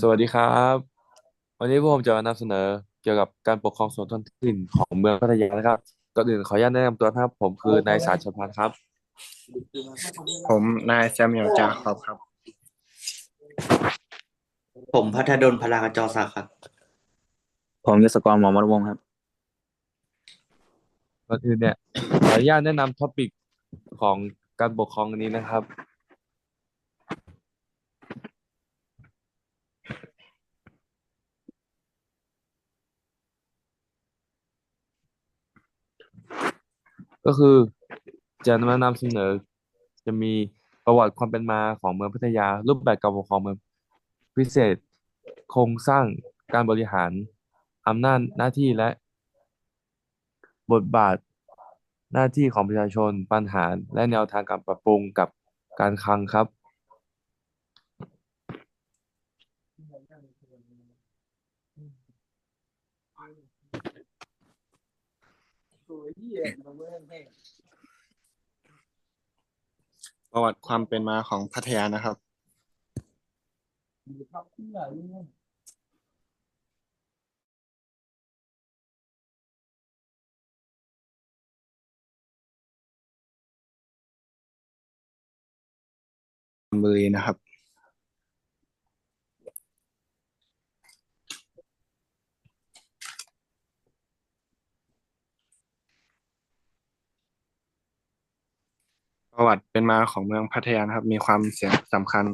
สวัสดีครับ วันนี้พวกผมจะมานำเสนอเกี่ยวกับการปกครองส่วนท้องถิ่นของเมืองพัทยานะครับก่อนอื่นขออนุญาตแนะนำตัวนะครับ ผมคือนายสารชลพันธ์ครับ ผมนายแซมเมียลจาขอบครับ ผมพัทดลพลากจรศักดิ์ครับ ผมยศกรหมอมรวงศ์ครับก่อนอื่นเนี่ยขออนุญาตแนะนำท็อปิกของการปกครองอันนี้นะครับ ก็คือจะมานำเสนอ จะมีประวัติความเป็นมาของเมืองพัทยา รูปแบบการปกครองเมืองพิเศษ โครงสร้างการบริหารอำนาจหน้าที่และ บทบาทหน้าที่ของประชาชนปัญหาและแนวทางการปรับปรุงกับการคลังครับ ประวัติความเป็นมาของพัทยานะครับบุรีนะครับ ประวัติเป็นมาของเมืองพัทยานะครับ มีความเสียสำคัญ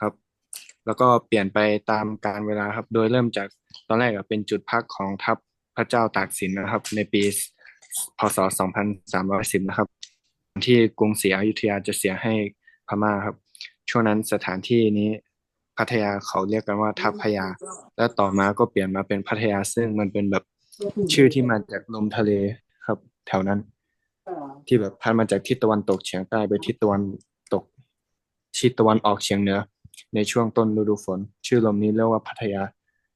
ครับ แล้วก็เปลี่ยนไปตามกาลเวลาครับ โดยเริ่มจากตอนแรกเป็นจุดพักของทัพพระเจ้าตากสินนะครับ ในปีพศ 2310 นะครับ ที่กรุงศรีอยุธยาจะเสียให้พม่าครับ ช่วงนั้นสถานที่นี้พัทยาเขาเรียกกันว่าทัพพยา และต่อมาก็เปลี่ยนมาเป็นพัทยาซึ่งมันเป็นแบบชื่อที่มาจากลมทะเลครับ แถวนั้น ที่แบบพัดมาจากทิศตะวันตกเฉียงใต้ไปทิศตะวันตกทิศตะวันออกเฉียงเหนือ ในช่วงต้นฤดูฝน ชื่อลมนี้เรียกว่าพัทยา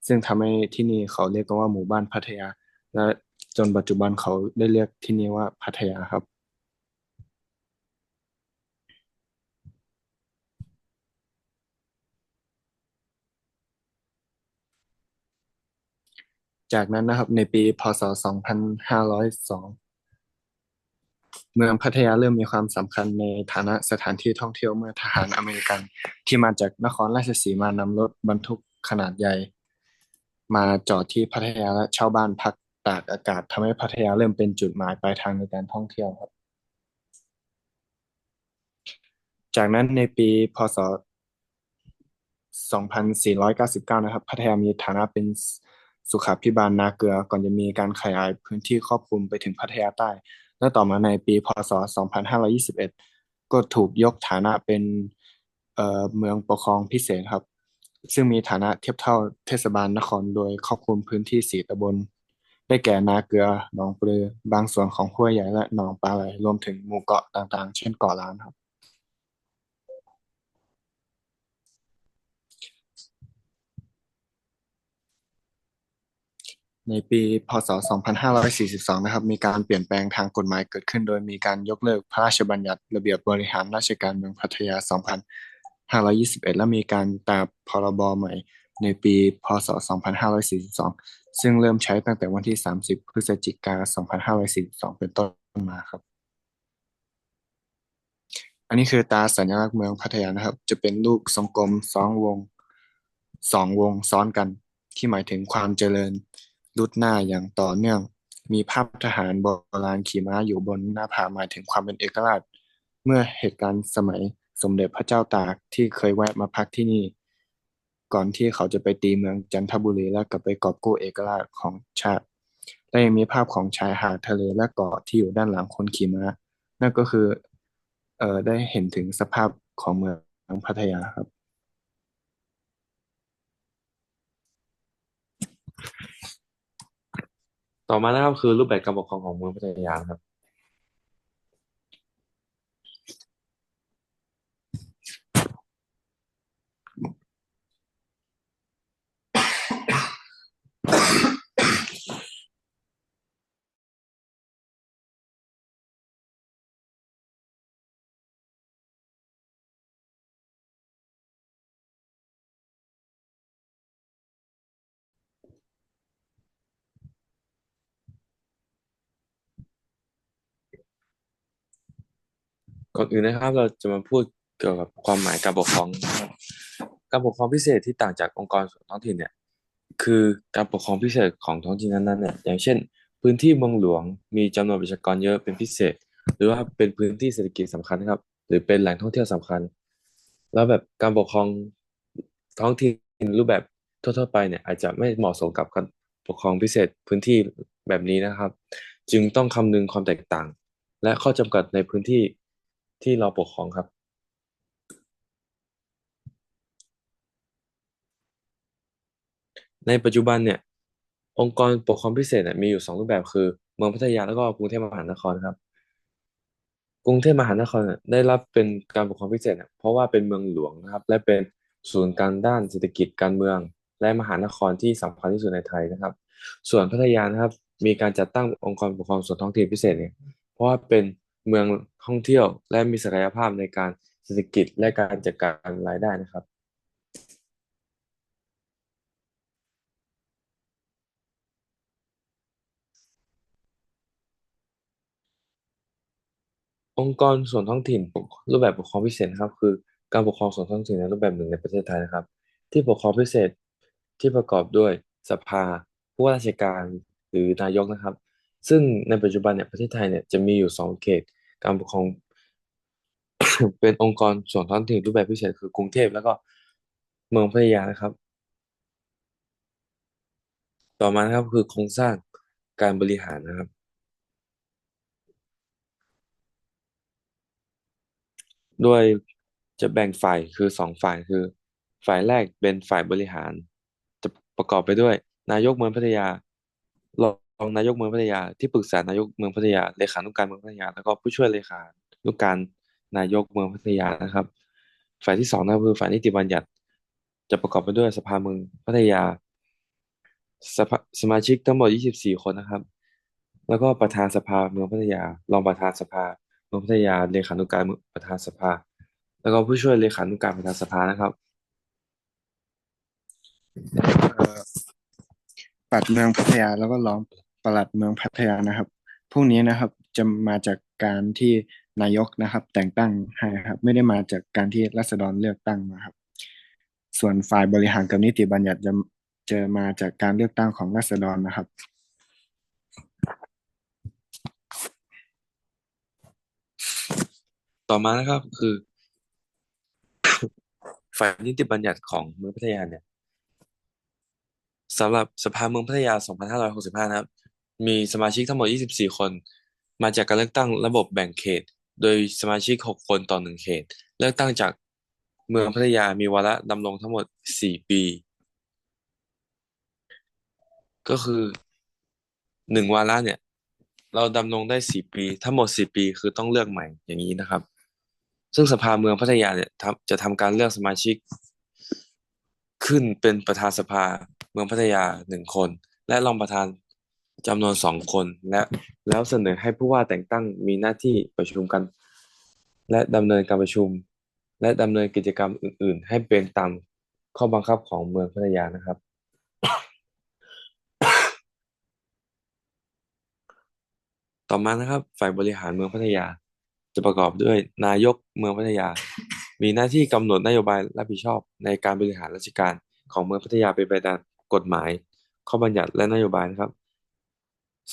ซึ่งทำให้ที่นี่เขาเรียกกันว่าหมู่บ้านพัทยา และจนปัจจุบันเขาได้เรียกที่นี่ว่าพัทยาครับจากนั้นนะครับในปีพศ 2502 เมืองพัทยาเริ่มมีความสำคัญในฐานะสถานที่ท่องเที่ยวเมื่อทหารอเมริกัน ที่มาจากนครราชสีมานำรถบรรทุกขนาดใหญ่ มาจอดที่พัทยาและชาวบ้านพักตากอากาศทำให้พัทยาเริ่มเป็นจุดหมายปลายทางในการท่องเที่ยวครับ จากนั้นในปีพศ 2499 นะครับ พัทยามีฐานะเป็นสุขาภิบาลนาเกลือ ก่อนจะมีการขยายพื้นที่ครอบคลุมไปถึงพัทยาใต้ และต่อมาในปีพศ 2521 ก็ถูกยกฐานะเป็นเมืองปกครองพิเศษครับ ซึ่งมีฐานะเทียบเท่าเทศบาลนครโดยครอบคลุมพื้นที่สี่ตำบล ได้แก่นาเกลือหนองปลือบางส่วนของห้วยใหญ่และหนองปลาไหลรวมถึงหมู่เกาะต่างๆ เช่นเกาะล้านครับ ในปีพศ 2542 นะครับ มีการเปลี่ยนแปลงทางกฎหมายเกิดขึ้น โดยมีการยกเลิกพระราชบัญญัติระเบียบบริหารราชการเมืองพัทยา 2521 และมีการตราพรบใหม่ ในปี พศ 2542 ซึ่งเริ่มใช้ตั้งแต่วันที่ 30 พฤศจิกายน2542 เป็นต้นมาครับ อันนี้คือตาสัญลักษณ์เมืองพัทยานะครับ จะเป็นลูกทรงกลมสองวงสองวงซ้อนกัน ที่หมายถึงความเจริญ รุดหน้าอย่างต่อเนื่อง มีภาพทหารโบราณขี่ม้าอยู่บนหน้าผาหมายถึงความเป็นเอกราช เมื่อเหตุการณ์สมัยสมเด็จพระเจ้าตากที่เคยแวะมาพักที่นี่ ก่อนที่เขาจะไปตีเมืองจันทบุรีและกลับไปกอบกู้เอกราชของชาติ และยังมีภาพของชายหาดทะเลและเกาะที่อยู่ด้านหลังคนขี่ม้า นั่นก็คือเอ่อได้เห็นถึงสภาพของเมืองพัทยาครับ ต่อมานะครับคือรูปแบบการปกครองของเมืองพัทยาครับ ก่อนอื่นนะครับ เราจะมาพูดเกี่ยวกับความหมายการปกครอง การปกครองพิเศษที่ต่างจากองค์กรส่วนท้องถิ่นเนี่ย คือการปกครองพิเศษของท้องถิ่นนั้นๆเนี่ยอย่างเช่น พื้นที่เมืองหลวงมีจำนวนประชากรเยอะเป็นพิเศษ หรือว่าเป็นพื้นที่เศรษฐกิจสำคัญครับ หรือเป็นแหล่งท่องเที่ยวสำคัญ แล้วแบบการปกครองท้องถิ่นรูปแบบทั่วๆไปเนี่ยอาจจะไม่เหมาะสมกับการปกครองพิเศษพื้นที่แบบนี้นะครับ จึงต้องคำนึงความแตกต่าง และข้อจำกัดในพื้นที่ ที่เราปกครองครับ ในปัจจุบันเนี่ย องค์กรปกครองพิเศษเนี่ยมีอยู่สองรูปแบบคือ เมืองพัทยาแล้วก็กรุงเทพมหานครครับ กรุงเทพมหานครเนี่ยได้รับเป็นการปกครองพิเศษเนี่ยเพราะว่าเป็นเมืองหลวงนะครับ และเป็นศูนย์กลางด้านเศรษฐกิจการเมือง และมหานครที่สำคัญที่สุดในไทยนะครับ ส่วนพัทยานะครับมีการจัดตั้งองค์กรปกครองส่วนท้องถิ่นพิเศษเนี่ยเพราะว่าเป็น เมืองท่องเที่ยว และมีศักยภาพในการเศรษฐกิจและการจัดการรายได้นะครับ องค์กรส่วนท้องถิ่นรูปแบบปกครองพิเศษครับ คือการปกครองส่วนท้องถิ่นในรูปแบบหนึ่งในประเทศไทยนะครับ ที่ปกครองพิเศษที่ประกอบด้วยสภาผู้ว่าราชการหรือนายกนะครับ ซึ่งในปัจจุบันเนี่ยประเทศไทยเนี่ยจะมีอยู่สองเขตการปกครองเป็นองค์กรส่วนท้องถิ่นรูปแบบพิเศษคือกรุงเทพแล้วก็เมืองพัทยานะครับ ต่อมานะครับคือโครงสร้างการบริหารนะครับโดยจะแบ่งฝ่ายคือสองฝ่ายคือ ฝ่ายแรกเป็นฝ่ายบริหาร จะประกอบไปด้วย นายกเมืองพัทยาร องนายกเมืองพัทยาที่ปรึกษานายกเมืองพัทยาเลขานุการเมืองพัทยา แล้วก็ผู้ช่วยเลขานุการนายกเมืองพัทยานะครับ ฝ่ายที่สองนะคือฝ่ายนิติบัญญัติ จะประกอบไปด้วยสภาเมืองพัทยาสภาสมาชิกทั้งหมด 24 คนนะครับ แล้วก็ประธานสภาเมืองพัทยา รองประธานสภาเมืองพัทยา เลขานุการประธานสภา แล้วก็ผู้ช่วยเลขานุการประธานสภานะครับปัดเมืองพัทยาแล้วก็รอง ปลัดเมืองพัทยานะครับ พวกนี้นะครับจะมาจากการที่นายกนะครับ แต่งตั้งให้ครับ ไม่ได้มาจากการที่ราษฎรเลือกตั้งนะครับ ส่วนฝ่ายบริหารกับนิติบัญญัติจะจะมาจากการเลือกตั้งของราษฎรนะครับ ต่อมานะครับคือ ฝ่ายนิติบัญญัติของเมืองพัทยาเนี่ยสำหรับสภาเมืองพัทยา 2565 นะครับ มีสมาชิกทั้งหมด 24 คน มาจากการเลือกตั้งระบบแบ่งเขต โดยสมาชิก 6 คนต่อ 1 เขต เลือกตั้งจากเมืองพัทยามีวาระดำรงทั้งหมด 4 ปี ก็คือหนึ่งวาระเนี่ย เราดำรงได้ 4 ปี ทั้งหมด 4 ปีคือต้องเลือกใหม่อย่างนี้นะครับ ซึ่งสภาเมืองพัทยาเนี่ยจะทำการเลือกสมาชิก ขึ้นเป็นประธานสภาเมืองพัทยาหนึ่งคน และรองประธาน จำนวนสองคนและแล้วเสนอให้ผู้ว่าแต่งตั้งมีหน้าที่ประชุมกัน และดำเนินการประชุม และดำเนินกิจกรรมอื่น ๆ ให้เป็นตามข้อบังคับของเมืองพัทยานะครับ ต่อมานะครับ ฝ่ายบริหารเมืองพัทยา จะประกอบด้วยนายกเมืองพัทยา มีหน้าที่กำหนดนโยบายรับผิดชอบในการบริหารราชการของเมืองพัทยาเป็นไปตามกฎหมาย ข้อบัญญัติและนโยบายนะครับ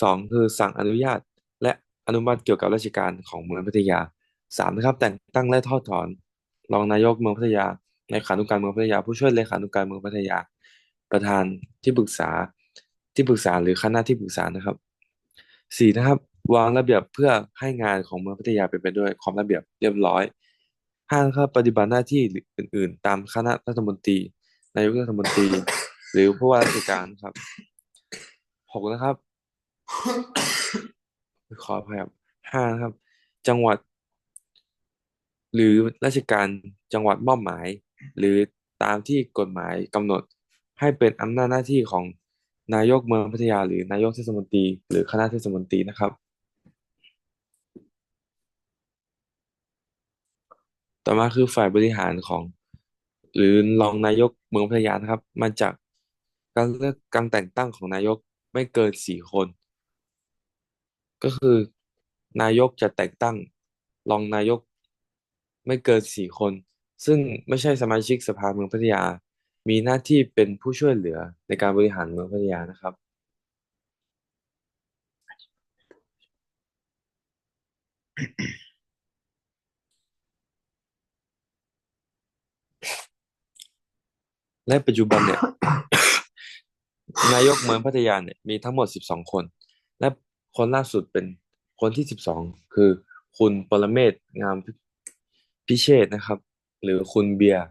สองคือสั่งอนุญาต และอนุมัติเกี่ยวกับราชการของเมืองพัทยาสามนะครับ แต่งตั้งและทอดถอน รองนายกเมืองพัทยาเลขานุการเมืองพัทยา ผู้ช่วยเลขานุการเมืองพัทยา ประธานที่ปรึกษาที่ปรึกษาหรือคณะที่ปรึกษานะครับสี่นะครับ วางระเบียบเพื่อให้งานของเมืองพัทยาเป็นไปด้วยความระเบียบเรียบร้อยห้านะครับปฏิบัติหน้าที่อื่น ๆ ตามคณะรัฐมนตรี นายกรัฐมนตรี หรือผู้ว่าราชการครับหกนะครับ ขออภัยครับห้านะครับ จังหวัด หรือราชการจังหวัดมอบหมาย หรือตามที่กฎหมายกำหนด ให้เป็นอำนาจหน้าที่ของนายกเมืองพัทยา หรือนายกเทศมนตรี หรือคณะเทศมนตรีนะครับ ต่อมาคือฝ่ายบริหารของ หรือรองนายกเมืองพัทยานะครับ มาจากการเลือกการแต่งตั้งของนายกไม่เกินสี่คน ก็คือนายกจะแต่งตั้งรองนายกไม่เกินสี่คน ซึ่งไม่ใช่สมาชิกสภาเมืองพัทยา มีหน้าที่เป็นผู้ช่วยเหลือในการบริหารเมืองพัทยานะครับ และปัจจุบันเนี่ย นายกเมืองพัทยาเนี่ยมีทั้งหมด 12 คน และ คนล่าสุดเป็นคนที่12คือคุณปรเมศงามพิเชษนะครับ หรือคุณเบียร์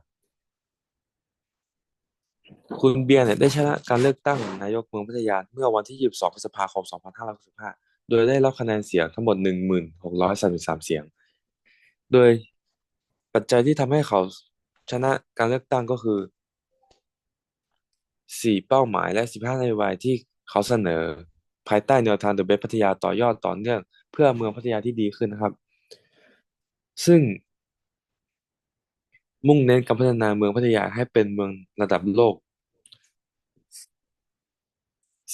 คุณเบียร์เนี่ยได้ชนะการเลือกตั้งนายกเมืองพัทยาเมื่อวันที่ 22 พฤษภาคม 2565 โดยได้รับคะแนนเสียงทั้งหมด 1633 เสียง โดยปัจจัยที่ทำให้เขาชนะการเลือกตั้งก็คือสี่เป้าหมายและ 15นโยบายที่เขาเสนอ ภายใต้แนวทาง The Best พัทยาต่อยอดต่อเนื่องเพื่อเมืองพัทยาที่ดีขึ้นนะครับ ซึ่ง มุ่งเน้นการพัฒนาเมืองพัทยาให้เป็นเมืองระดับโลก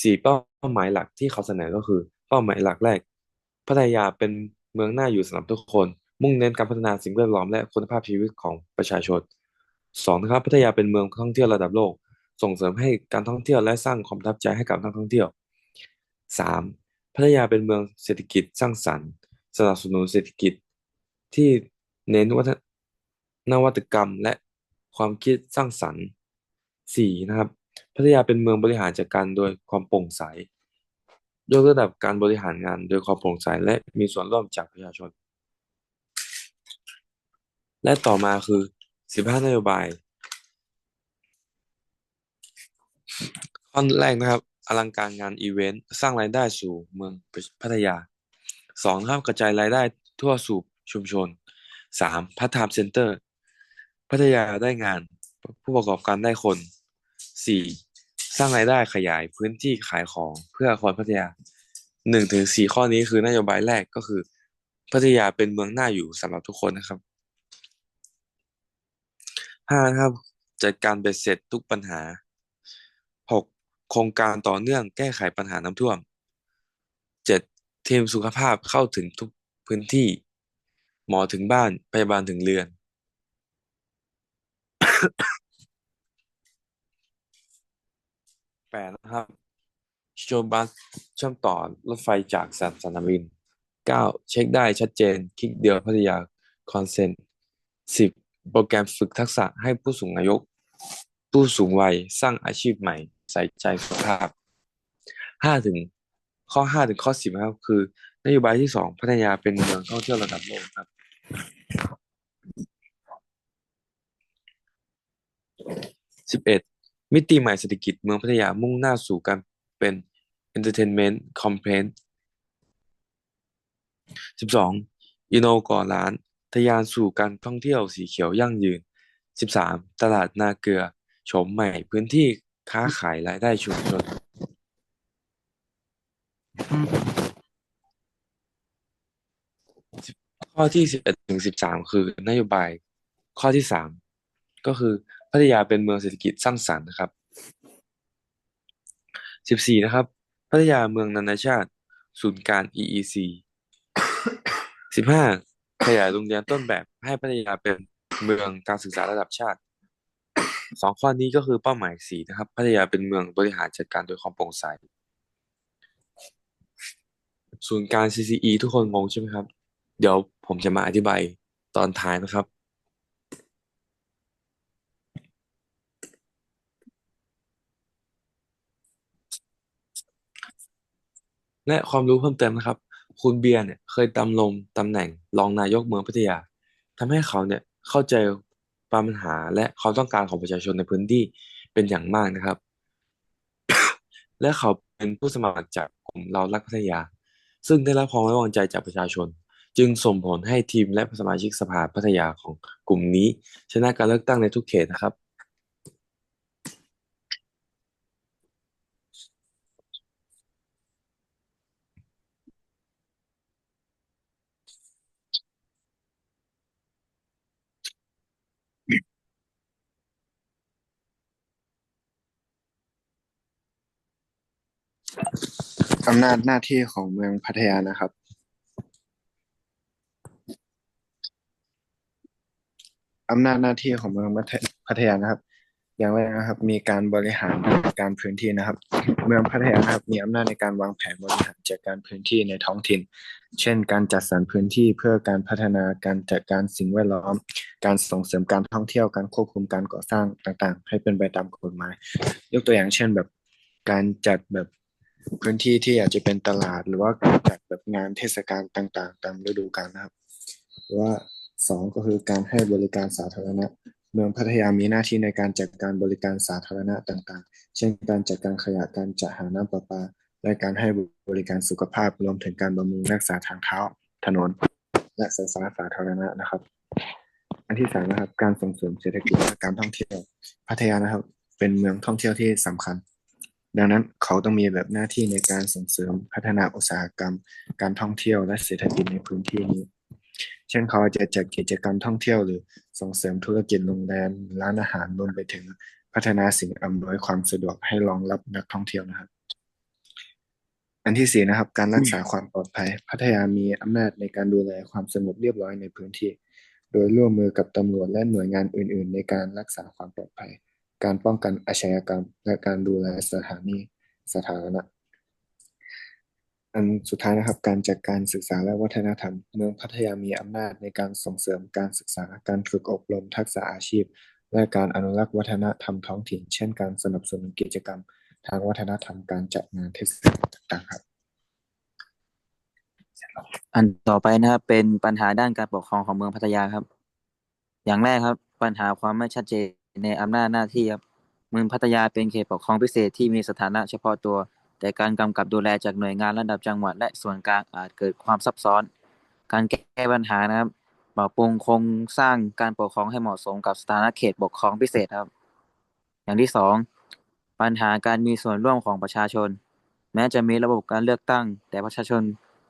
สี่เป้าหมายหลักที่เขาเสนอก็คือ เป้าหมายหลักแรก พัทยาเป็นเมืองน่าอยู่สำหรับทุกคน มุ่งเน้นการพัฒนาสิ่งแวดล้อมและคุณภาพชีวิตของประชาชนสองนะครับพัทยาเป็นเมืองท่องเที่ยวระดับโลก ส่งเสริมให้การท่องเที่ยวและสร้างความประทับใจให้กับนักท่องเที่ยว สามพัทยาเป็นเมืองเศรษฐกิจสร้างสรรค์ สนับสนุนเศรษฐกิจที่เน้นวัฒนวัตกรรมและความคิดสร้างสรรค์สี่นะครับ พัทยาเป็นเมืองบริหารจัดการโดยความโปร่งใสยกระดับการบริหารงานโดยความโปร่งใสและมีส่วนร่วมจากประชาชน และต่อมาคือ 15 นโยบาย ข้อแรกนะครับ อลังการงานอีเวนต์สร้างรายได้สู่เมืองพัทยาสองครับกระจายรายได้ทั่วสู่ชุมชนสามพัฒนาเซ็นเตอร์ พัทยาได้งาน ผู้ประกอบการได้คนสี่สร้างรายได้ขยายพื้นที่ขายของเพื่อคนพัทยาหนึ่งถึงสี่ข้อนี้คือนโยบายแรกก็คือ พัทยาเป็นเมืองน่าอยู่สำหรับทุกคนนะครับห้าครับจัดการเบ็ดเสร็จทุกปัญหา โครงการต่อเนื่องแก้ไขปัญหาน้ำท่วมเจ็ดทีมสุขภาพเข้าถึงทุกพื้นที่ หมอถึงบ้านพยาบาลถึงเรือน แปดนะครับโชว์บัสเชื่อมต่อรถไฟจากสนามบินเก้าเช็คได้ชัดเจน คลิกเดียวพัทยาคอนเซนต์สิบโปรแกรมฝึกทักษะให้ผู้สูงอายุผู้สูงวัยสร้างอาชีพใหม่ ใส่ใจสุขภาพห้าถึงข้อห้าถึงข้อสิบครับ คือนโยบายที่สองพัทยาเป็นเมืองท่องเที่ยวระดับโลกครับ สิบเอ็ดมิติใหม่เศรษฐกิจเมืองพัทยามุ่งหน้าสู่การเป็น Entertainment Complex สิบสองอินโนก่อร้าน ทยานสู่การท่องเที่ยวสีเขียวยั่งยืนสิบสามตลาดนาเกลือโฉมใหม่พื้นที่ ค้าขายรายได้ชุมชนข้อที่สิบเอ็ดถึงสิบสามคือนโยบาย ข้อที่สามก็คือพัทยาเป็นเมืองเศรษฐกิจสร้างสรรค์นะครับสิบสี่นะครับพัทยาเมืองนานาชาติ ศูนย์การ EEC สิบห้าขยายโรงเรียนต้นแบบให้พัทยาเป็นเมืองการศึกษาระดับชาติ สองข้อนี้ก็คือเป้าหมายสี่นะครับ พัทยาเป็นเมืองบริหารจัดการโดยความโปร่งใส ศูนย์การ CCE ทุกคนงงใช่ไหมครับ เดี๋ยวผมจะมาอธิบายตอนท้ายนะครับ และความรู้เพิ่มเติมนะครับ คุณเบียร์เนี่ยเคยดำรงตำแหน่งรองนายกเมืองพัทยาทำให้เขาเนี่ยเข้าใจ ปัญหาและความต้องการของประชาชนในพื้นที่เป็นอย่างมากนะครับ และเขาเป็นผู้สมัครจากกลุ่มเรารักพัทยา ซึ่งได้รับความไว้วางใจจากประชาชน จึงส่งผลให้ทีมและสมาชิกสภาพัทยาของกลุ่มนี้ ชนะการเลือกตั้งในทุกเขตนะครับ อำนาจหน้าที่ของเมืองพัทยานะครับ อำนาจหน้าที่ของเมืองพัทยานะครับ อย่างแรกนะครับ มีการบริหารการพื้นที่นะครับ เมืองพัทยานะครับ มีอำนาจในการวางแผนบริหารจัดการพื้นที่ในท้องถิ่น เช่น การจัดสรรพื้นที่เพื่อการพัฒนาการจัดการสิ่งแวดล้อม การส่งเสริมการท่องเที่ยวการควบคุมการก่อสร้างต่างๆ ให้เป็นไปตามกฎหมาย ยกตัวอย่างเช่นแบบการจัดแบบ พื้นที่ที่อาจจะเป็นตลาดหรือว่าการจัดแบบงานเทศกาลต่าง ๆ ตามฤดูกาลนะครับ หรือว่าสองก็คือการให้บริการสาธารณะ เมืองพัทยามีหน้าที่ในการจัดการบริการสาธารณะต่าง ๆ เช่น การจัดการขยะการจัดหาน้ำประปา และการให้บริการสุขภาพรวมถึงการบำรุงรักษาทางเท้า ถนน และไฟฟ้าสาธารณะนะครับ อันที่สามนะครับ การส่งเสริมเศรษฐกิจและการท่องเที่ยว พัทยานะครับ เป็นเมืองท่องเที่ยวที่สำคัญ ดังนั้นเขาต้องมีแบบหน้าที่ในการส่งเสริมพัฒนาอุตสาหกรรม การท่องเที่ยวและเศรษฐกิจในพื้นที่นี้ เช่นเขาจะจัดกิจกรรมท่องเที่ยวหรือส่งเสริมธุรกิจโรงแรมร้านอาหารรวมไปถึงพัฒนาสิ่งอำนวยความสะดวกให้รองรับนักท่องเที่ยวนะครับ อันที่สี่นะครับ การรักษาความปลอดภัย พัทยามีอำนาจในการดูแลความสงบเรียบร้อยในพื้นที่ โดยร่วมมือกับตำรวจและหน่วยงานอื่น ๆ ในการรักษาความปลอดภัย การป้องกันอาชญากรรม และการดูแลสถานีสาธารณะอันสุดท้ายนะครับ การจัดการศึกษาและวัฒนธรรม เมืองพัทยามีอำนาจในการส่งเสริมการศึกษา การฝึกอบรมทักษะอาชีพ และการอนุรักษ์วัฒนธรรมท้องถิ่น เช่นการสนับสนุนกิจกรรม ทางวัฒนธรรมการจัดงานเทศกาลต่างๆครับ อันต่อไปนะครับเป็นปัญหาด้านการปกครองของเมืองพัทยาครับ อย่างแรกครับ ปัญหาความไม่ชัดเจน ในอำนาจหน้าที่ครับเมืองพัทยาเป็นเขตปกครองพิเศษที่มีสถานะเฉพาะตัว แต่การกำกับดูแลจากหน่วยงานระดับจังหวัดและส่วนกลางอาจเกิดความซับซ้อน การแก้ปัญหานะครับปรับปรุงโครงสร้างการปกครองให้เหมาะสมกับสถานะเขตปกครองพิเศษครับ อย่างที่สองปัญหาการมีส่วนร่วมของประชาชน แม้จะมีระบบการเลือกตั้ง แต่ประชาชน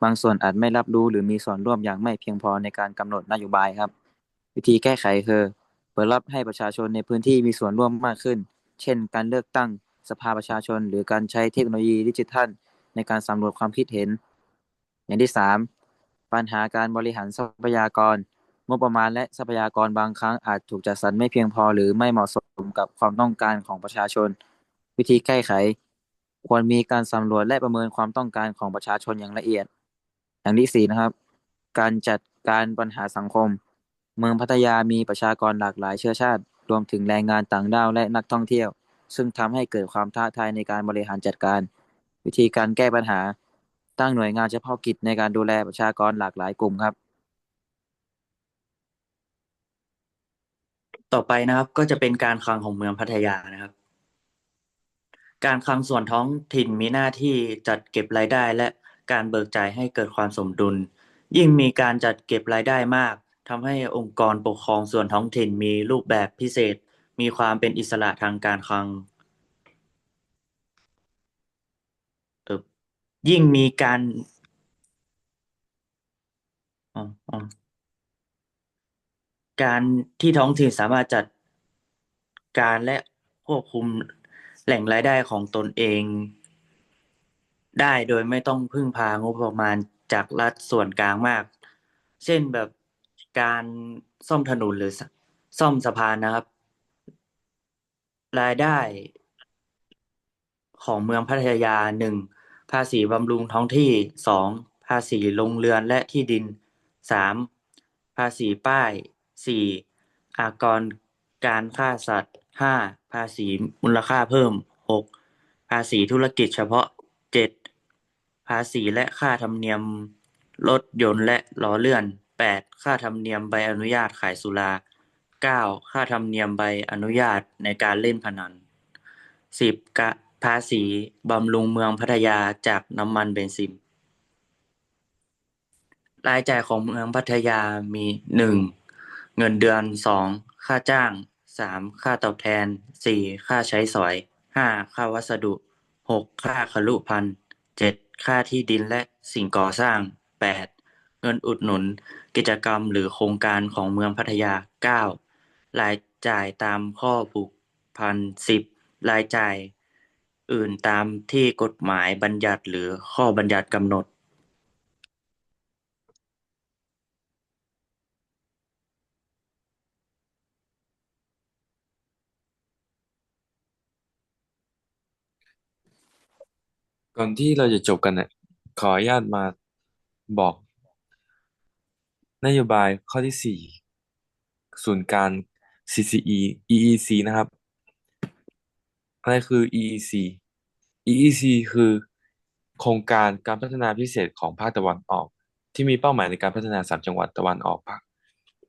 บางส่วนอาจไม่รับรู้หรือมีส่วนร่วมอย่างไม่เพียงพอในการกำหนดนโยบายครับ วิธีแก้ไขคือ เปิดรับให้ประชาชนในพื้นที่มีส่วนร่วมมากขึ้น เช่น การเลือกตั้งสภาประชาชน หรือการใช้เทคโนโลยีดิจิทัล ในการสำรวจความคิดเห็น อย่างที่สามปัญหาการบริหารทรัพยากร งบประมาณและทรัพยากรบางครั้งอาจถูกจัดสรรไม่เพียงพอหรือไม่เหมาะสมกับความต้องการของประชาชน วิธีแก้ไข ควรมีการสำรวจและประเมินความต้องการของประชาชนอย่างละเอียด อย่างที่สี่นะครับ การจัดการปัญหาสังคม เมืองพัทยามีประชากรหลากหลายเชื้อชาติ รวมถึงแรงงานต่างด้าวและนักท่องเที่ยว ซึ่งทำให้เกิดความท้าทายในการบริหารจัดการ วิธีการแก้ปัญหา ตั้งหน่วยงานเฉพาะกิจในการดูแลประชากรหลากหลายกลุ่มครับ ต่อไปนะครับก็จะเป็นการคลังของเมืองพัทยานะครับ การคลังส่วนท้องถิ่นมีหน้าที่จัดเก็บรายได้และการเบิกจ่ายให้เกิดความสมดุล ยิ่งมีการจัดเก็บรายได้มาก ทำให้องค์กรปกครองส่วนท้องถิ่นมีรูปแบบพิเศษ มีความเป็นอิสระทางการคลังเออยิ่งมีการอ๋ออ๋อการที่ท้องถิ่นสามารถจัดการและควบคุมแหล่งรายได้ของตนเอง ได้โดยไม่ต้องพึ่งพางบประมาณจากรัฐส่วนกลางมาก เช่นแบบ การซ่อมถนนหรือซ่อมสะพานนะครับ รายได้ของเมืองพัทยาหนึ่งภาษีบำรุงท้องที่สองภาษีโรงเรือนและที่ดินสามภาษีป้ายสี่อากรการฆ่าสัตว์ห้าภาษีมูลค่าเพิ่มหกภาษีธุรกิจเฉพาะเจ็ดภาษีและค่าธรรมเนียมรถยนต์และล้อเลื่อน แปดค่าธรรมเนียมใบอนุญาตขายสุราเก้าค่าธรรมเนียมใบอนุญาตในการเล่นพนันสิบกะภาษีบำรุงเมืองพัทยาจากน้ำมันเบนซิน รายจ่ายของเมืองพัทยามีหนึ่งเงินเดือนสองค่าจ้างสามค่าตอบแทนสี่ค่าใช้สอยห้าค่าวัสดุหกค่าคลุภัณฑ์เจ็ดค่าที่ดินและสิ่งก่อสร้างแปด เงินอุดหนุน กิจกรรมหรือโครงการของเมืองพัทยาเก้ารายจ่ายตามข้อผูกพันสิบรายจ่ายอื่นตามที่กฎหมายบัญญัติหรือข้อบัญญัติกำหนดก่อนที่เราจะจบกันเนี่ยขออนุญาตมาบอก นโยบายข้อที่สี่ศูนย์การ CCE EEC นะครับ อะไรคือ EEC EEC คือ โครงการการพัฒนาพิเศษของภาคตะวันออก ที่มีเป้าหมายในการพัฒนาสามจังหวัดตะวันออกภาค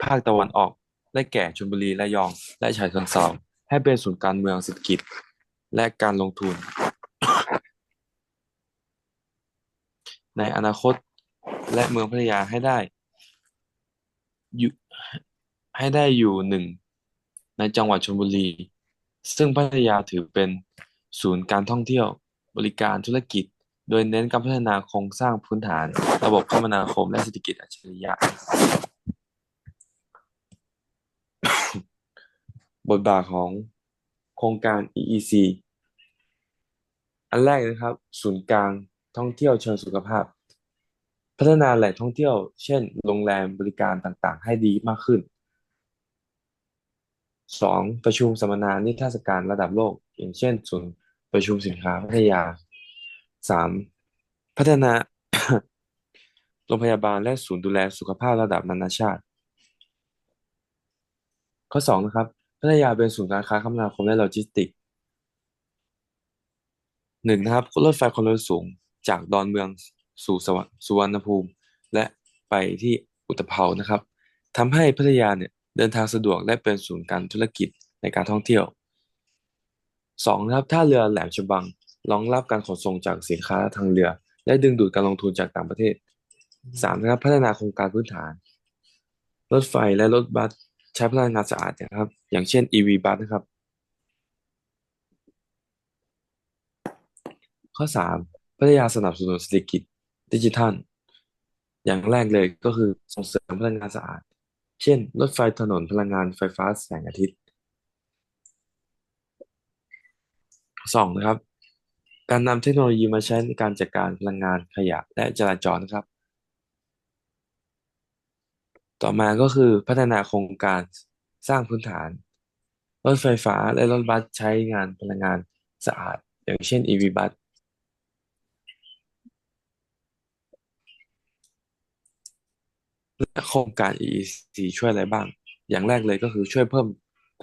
ภาคตะวันออกได้แก่ชลบุรีระยอง และฉะเชิงเทราให้เป็นศูนย์การเมืองเศรษฐกิจ และการลงทุน ในอนาคตและเมืองพัทยาให้ได้ อยู่ให้ได้อยู่หนึ่งในจังหวัดชลบุรี ซึ่งพัทยาถือเป็นศูนย์การท่องเที่ยวบริการธุรกิจ โดยเน้นการพัฒนาโครงสร้างพื้นฐาน ระบบคมนาคมและเศรษฐกิจอัจฉริยะ บทบาทของโครงการ EEC อันแรกนะครับ ศูนย์กลางท่องเที่ยวเชิงสุขภาพ พัฒนาแหล่งท่องเที่ยว เช่น โรงแรมบริการต่างๆ ให้ดีมากขึ้นสองประชุมสัมมนานิทรรศการระดับโลก อย่างเช่นศูนย์ประชุมสินค้าพัทยาสามพัฒนาโรงพยาบาลและศูนย์ดูแลสุขภาพระดับนานาชาติ ข้อสองนะครับ พัทยาเป็นศูนย์การค้าคมนาคมและโลจิสติกส์หนึ่งนะครับรถไฟความเร็วสูงจากดอนเมือง สู่สวรรสุวรรณภูมิ และไปที่อุตภเปานะครับทำให้พัทยาเนี่ยเดินทางสะดวกและเป็นศูนย์การธุรกิจในการท่องเที่ยวสองนะครับท่าเรือแหลมฉบังรองรับการขนส่งจากสินค้าทางเรือ และดึงดูดการลงทุนจากต่างประเทศสามนะครับพัฒนาโครงการพื้นฐาน รถไฟและรถบัสใช้พลังงานสะอาดนะครับ อย่างเช่น EV บัสนะครับ ข้อสามพัทยาสนับสนุนเศรษฐกิจ ดิจิทัล อย่างแรกเลยก็คือส่งเสริมพลังงานสะอาด เช่น รถไฟถนนพลังงานไฟฟ้าแสงอาทิตย์สองนะครับ การนำเทคโนโลยีมาใช้ในการจัดการพลังงานขยะและจราจรนะครับ ต่อมาก็คือพัฒนาโครงการสร้างพื้นฐาน รถไฟฟ้าและรถบัสใช้งานพลังงานสะอาด อย่างเช่น EV บัส และโครงการ EEC ช่วยอะไรบ้าง อย่างแรกเลยก็คือช่วยเพิ่ม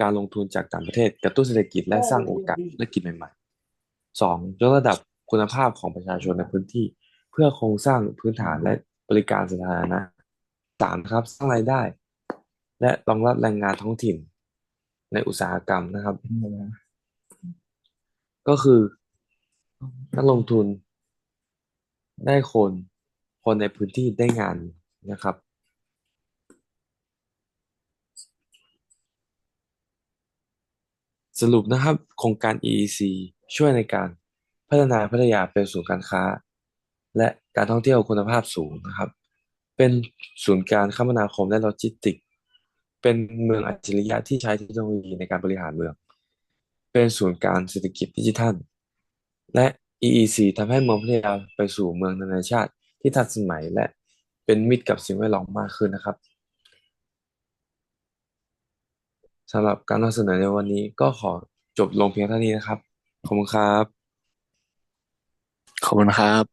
การลงทุนจากต่างประเทศ กระตุ้นเศรษฐกิจและสร้างโอกาสธุรกิจใหม่ๆสองยกระดับคุณภาพของประชาชนในพื้นที่ เพื่อโครงสร้างพื้นฐานและบริการสาธารณะสามครับสร้างรายได้ และรองรับแรงงานท้องถิ่น ในอุตสาหกรรมนะครับ ก็คือนักลงทุนได้คนคนในพื้นที่ได้งานนะครับ สรุปนะครับโครงการ EEC ช่วยในการพัฒนาพัทยาเป็นศูนย์การค้า และการท่องเที่ยวคุณภาพสูงนะครับ เป็นศูนย์การคมนาคมและโลจิสติก เป็นเมืองอัจฉริยะที่ใช้เทคโนโลยีในการบริหารเมือง เป็นศูนย์การเศรษฐกิจดิจิทัล และ EEC ทำให้เมืองพัทยาไปสู่เมืองนานาชาติที่ทันสมัยและเป็นมิตรกับสิ่งแวดล้อมมากขึ้นนะครับ สำหรับการนำเสนอในวันนี้ก็ขอจบลงเพียงเท่านี้นะครับ ขอบคุณครับ ขอบคุณครับ